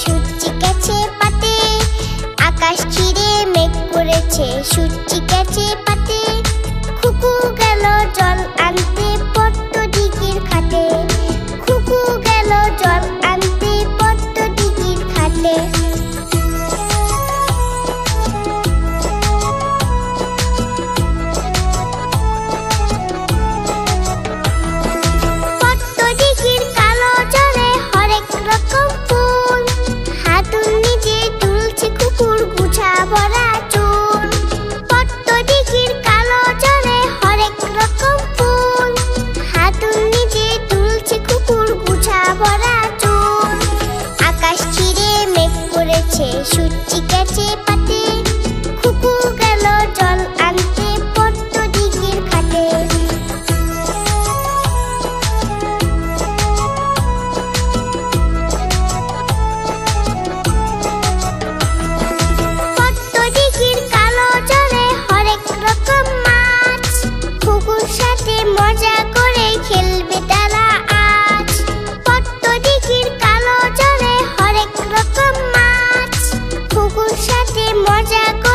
সূর্যি গেছে পাতে আকাশ চিরে মেঘ করেছে সূর্যি पूजा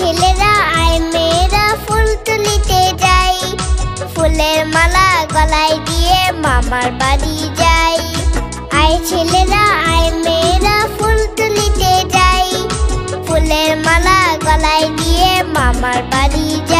ছেলেরা আয়, মেয়েরা ফুল তুলিতে যাই। ফুলের মালা গলায় দিয়ে মামার বাড়ি যাই। আয় ছেলেরা আয়, মেয়েরা ফুল তুলিতে যাই। ফুলের মালা গলায় দিয়ে মামার বাড়ি যাই।